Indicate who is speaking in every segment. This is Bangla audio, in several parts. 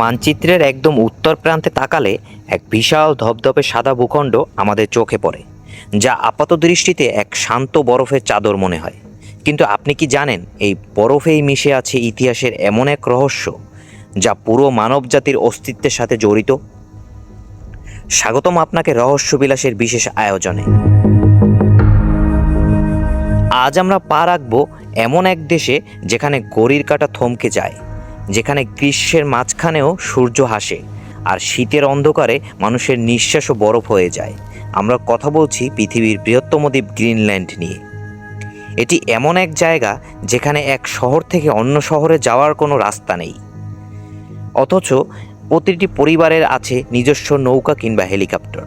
Speaker 1: মানচিত্রের একদম উত্তর প্রান্তে তাকালে এক বিশাল ধবধবে সাদা ভূখণ্ড আমাদের চোখে পড়ে, যা আপাত দৃষ্টিতে এক শান্ত বরফের চাদর মনে হয়। কিন্তু আপনি কি জানেন, এই বরফেই মিশে আছে ইতিহাসের এমন এক রহস্য, যা পুরো মানবজাতির অস্তিত্বের সাথে জড়িত? স্বাগতম আপনাকে রহস্যবিলাসের বিশেষ আয়োজনে। আজ আমরা পা রাখব এমন এক দেশে যেখানে গড়ির কাটা থমকে যায়। যেখানে গ্রীষ্মের মাঝখানেও সূর্য হাসে আর শীতের অন্ধকারে মানুষের নিঃশ্বাসও বরফ হয়ে যায়। আমরা কথা বলছি পৃথিবীর বৃহত্তম দ্বীপ গ্রিনল্যান্ড নিয়ে। এটি এমন এক জায়গা যেখানে এক শহর থেকে অন্য শহরে যাওয়ার কোনো রাস্তা নেই। অথচ প্রতিটি পরিবারের আছে নিজস্ব নৌকা কিংবা হেলিকপ্টার।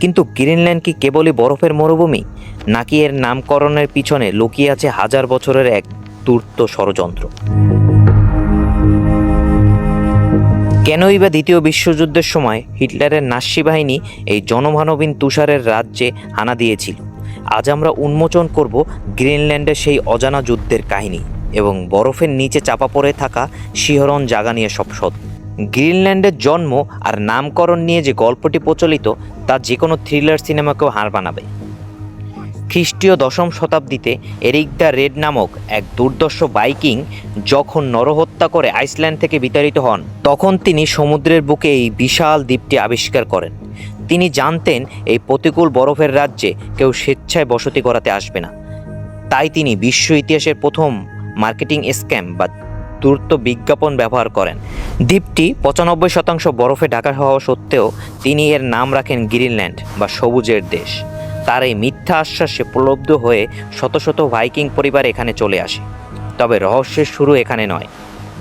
Speaker 1: কিন্তু গ্রিনল্যান্ড কি কেবলই বরফের মরুভূমি? নাকি এর নামকরণের পিছনে লুকিয়ে আছে হাজার বছরের এক দূর্ত ষড়যন্ত্র? কেনই বা দ্বিতীয় বিশ্বযুদ্ধের সময় হিটলারের নাসি বাহিনী এই জনমানবীন তুষারের রাজ্যে হানা দিয়েছিল। আজ আমরা উন্মোচন করব গ্রিনল্যান্ডের সেই অজানা যুদ্ধের কাহিনী এবং বরফের নিচে চাপা পড়ে থাকা শিহরণ জাগা নিয়ে সব সত্য গ্রিনল্যান্ডের জন্ম আর নামকরণ নিয়ে যে গল্পটি প্রচলিত, তা যে কোনো থ্রিলার সিনেমাকেও হার বানাবে খ্রিস্টীয় দশম শতাব্দীতে এরিক দ্য রেড নামক এক দুর্দর্শ বাইকিং যখন নরহত্যা করে আইসল্যান্ড থেকে বিতাড়িত হন, তখন তিনি সমুদ্রের বুকে এই বিশাল দ্বীপটি আবিষ্কার করেন। তিনি জানতেন এই প্রতিকূল বরফের রাজ্যে কেউ স্বেচ্ছায় বসতি করাতে আসবে না। তাই তিনি বিশ্ব ইতিহাসের প্রথম মার্কেটিং স্ক্যাম বা দ্রুত বিজ্ঞাপন ব্যবহার করেন। দ্বীপটি পঁচানব্বই শতাংশ বরফে ঢাকা হওয়া সত্ত্বেও তিনি এর নাম রাখেন গ্রিনল্যান্ড বা সবুজের দেশ। তার এই মিথ্যা আশ্বাসে প্রলব্ধ হয়ে শত শত ভাইকিং পরিবার এখানে চলে আসে। তবে রহস্যের শুরু এখানে নয়।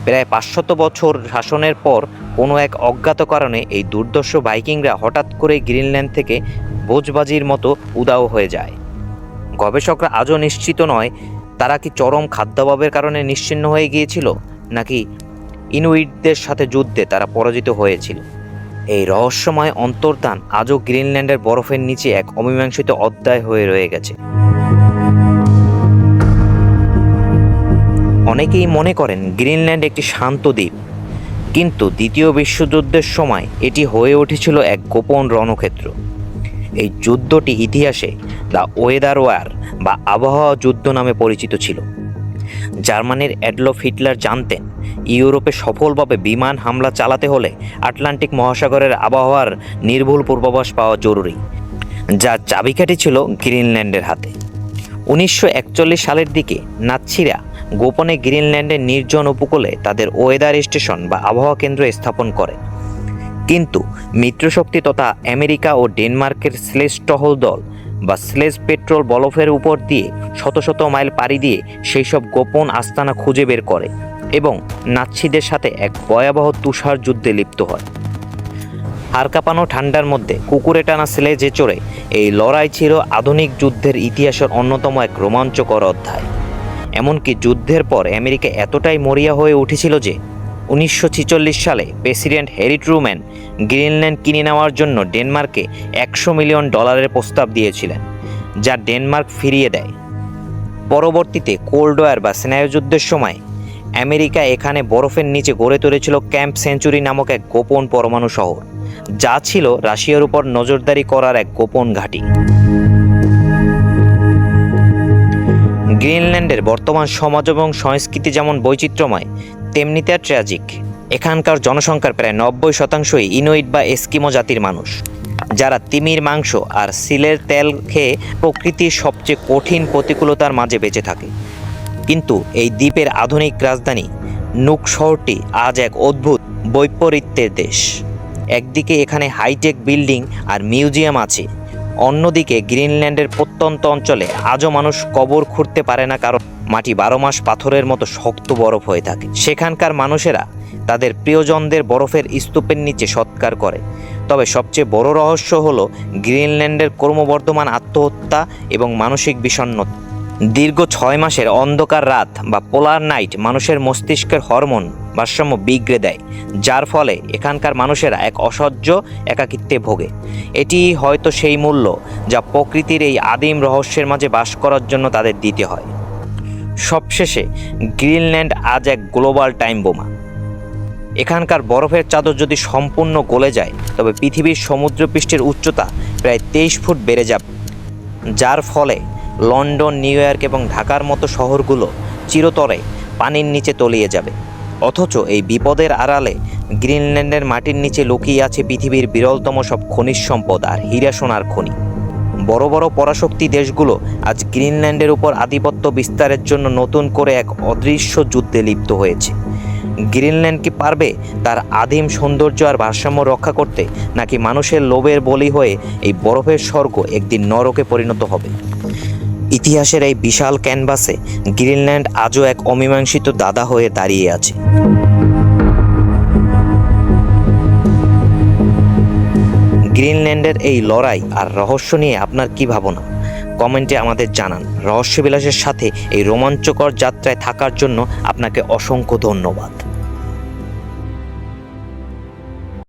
Speaker 1: প্রায় পাঁচশত বছর শাসনের পর কোনো এক অজ্ঞাত কারণে এই দুর্দর্শ ভাইকিংরা হঠাৎ করে গ্রিনল্যান্ড থেকে বোঝবাজির মতো উদাও হয়ে যায়। গবেষকরা আজও নিশ্চিত নয়, তারা কি চরম খাদ্যাভাবের কারণে নিশ্চিহ্ন হয়ে গিয়েছিল, নাকি ইনুইটদের সাথে যুদ্ধে তারা পরাজিত হয়েছিল। এই রহস্যময় অন্তর্ধান আজও গ্রিনল্যান্ডের বরফের নিচে এক অমীমাংসিত অধ্যায় হয়ে রয়ে গেছে। অনেকেই মনে করেন গ্রিনল্যান্ড একটি শান্ত দ্বীপ, কিন্তু দ্বিতীয় বিশ্বযুদ্ধের সময় এটি হয়ে উঠেছিল এক গোপন রণক্ষেত্র। এই যুদ্ধটি ইতিহাসে দ্য ওয়েদার ওয়ার বা আবহাওয়া যুদ্ধ নামে পরিচিত ছিল। জার্মানির অ্যাডলফ হিটলার জানতেন, ইউরোপে সফলভাবে বিমান হামলা চালাতে হলে আটলান্টিক মহাসাগরের আবহাওয়ার নির্ভুল পূর্বাভাস পাওয়া জরুরি, যা চাবিকাঠি ছিল গ্রিনল্যান্ডের হাতে। উনিশশো একচল্লিশ সালের দিকে নাৎসিরা গোপনে গ্রিনল্যান্ডের নির্জন উপকূলে তাদের ওয়েদার স্টেশন বা আবহাওয়া কেন্দ্র স্থাপন করে। কিন্তু মিত্রশক্তি তথা আমেরিকা ও ডেনমার্কের স্লেজ টহল দল বা স্লেজ পেট্রোল বলফের উপর দিয়ে শত শত মাইল পাড়ি দিয়ে সেই সব গোপন আস্তানা খুঁজে বের করে এবং নাৎসিদের সাথে এক ভয়াবহ তুষার যুদ্ধে লিপ্ত হয়। কাঁপানো ঠান্ডার মধ্যে কুকুরে টানা স্লেজে চড়ে এই লড়াই ছিল আধুনিক যুদ্ধের ইতিহাসের অন্যতম এক রোমাঞ্চকর অধ্যায়। এমনকি যুদ্ধের পর আমেরিকা এতটাই মরিয়া হয়ে উঠেছিল যে উনিশশো ছেচল্লিশ সালে প্রেসিডেন্ট হ্যারি ট্রুম্যান গ্রিনল্যান্ড কিনে নেওয়ার জন্য ডেনমার্কে একশো মিলিয়ন ডলারের প্রস্তাব দিয়েছিলেন, যা ডেনমার্ক ফিরিয়ে দেয়। পরবর্তীতে কোল্ড ওয়ার বা স্নায়ুযুদ্ধের সময় আমেরিকা এখানে বরফের নিচে গড়ে তুলেছিল ক্যাম্প সেঞ্চুরি নামক এক গোপন পরমাণু শহর, যা ছিল রাশিয়ার উপর নজরদারি করার এক গোপন ঘাঁটি। গ্রিনল্যান্ডের বর্তমান সমাজ এবং সংস্কৃতি যেমন বৈচিত্র্যময় তেমনি তা ট্র্যাজিক। এখানকার জনসংখ্যার প্রায় নব্বই শতাংশই ইনুইট বা এস্কিমো জাতির মানুষ, যারা তিমির মাংস আর সিলের তেল খেয়ে প্রকৃতির সবচেয়ে কঠিন প্রতিকূলতার মাঝে বেঁচে থাকে। কিন্তু এই দ্বীপের আধুনিক রাজধানী নুক শহরটি আজ এক অদ্ভুত বৈপরীত্যের দেশ। একদিকে এখানে হাইটেক বিল্ডিং আর মিউজিয়াম আছে, অন্যদিকে গ্রিনল্যান্ডের প্রত্যন্ত অঞ্চলে আজও মানুষ কবর খুঁড়তে পারে না কারণ মাটি বারো মাস পাথরের মতো শক্ত বরফ হয়ে থাকে। সেখানকার মানুষেরা তাদের প্রিয়জনদের বরফের স্তূপের নিচে সৎকার করে। তবে সবচেয়ে বড় রহস্য হল গ্রিনল্যান্ডের ক্রমবর্ধমান আত্মহত্যা এবং মানসিক বিষণ্ণতা। দীর্ঘ ছয় মাসের অন্ধকার রাত বা পোলার নাইট মানুষের মস্তিষ্কের হরমোন ভারসাম্য বিগড়ে দেয়, যার ফলে এখানকার মানুষেরা এক অসহ্য একাকিত্বে ভোগে। এটি হয়তো সেই মূল্য যা প্রকৃতির এই আদিম রহস্যের মাঝে বাস করার জন্য তাদের দিতে হয়। সবশেষে গ্রিনল্যান্ড আজ এক গ্লোবাল টাইম বোমা। এখানকার বরফের চাদর যদি সম্পূর্ণ গলে যায়, তবে পৃথিবীর সমুদ্রপৃষ্ঠের উচ্চতা প্রায় তেইশ ফুট বেড়ে যাবে, যার ফলে লন্ডন, নিউ ইয়র্ক এবং ঢাকার মতো শহরগুলো চিরতরে পানির নিচে তলিয়ে যাবে। অথচ এই বিপদের আড়ালে গ্রিনল্যান্ডের মাটির নিচে লুকিয়ে আছে পৃথিবীর বিরলতম সব খনিজ সম্পদ আর হীরা সোনার খনি। বড় বড় পরাশক্তি দেশগুলো আজ গ্রিনল্যান্ডের উপর আধিপত্য বিস্তারের জন্য নতুন করে এক অদৃশ্য যুদ্ধে লিপ্ত হয়েছে। গ্রিনল্যান্ড কি পারবে তার আদিম সৌন্দর্য আর ভারসাম্য রক্ষা করতে, নাকি মানুষের লোভের বলি হয়ে এই বরফের স্বর্গ একদিন নরকে পরিণত হবে? ইতিহাসের এই বিশাল ক্যানভাসে গ্রিনল্যান্ড আজও এক অমীমাংসিত দাদা হয়ে দাঁড়িয়ে আছে। গ্রিনল্যান্ডের এই লড়াই আর রহস্য নিয়ে আপনার কি ভাবনা? কমেন্টে আমাদের জানান। রহস্যবিলাসের সাথে এই রোমাঞ্চকর যাত্রায় থাকার জন্য আপনাকে অসংখ্য ধন্যবাদ।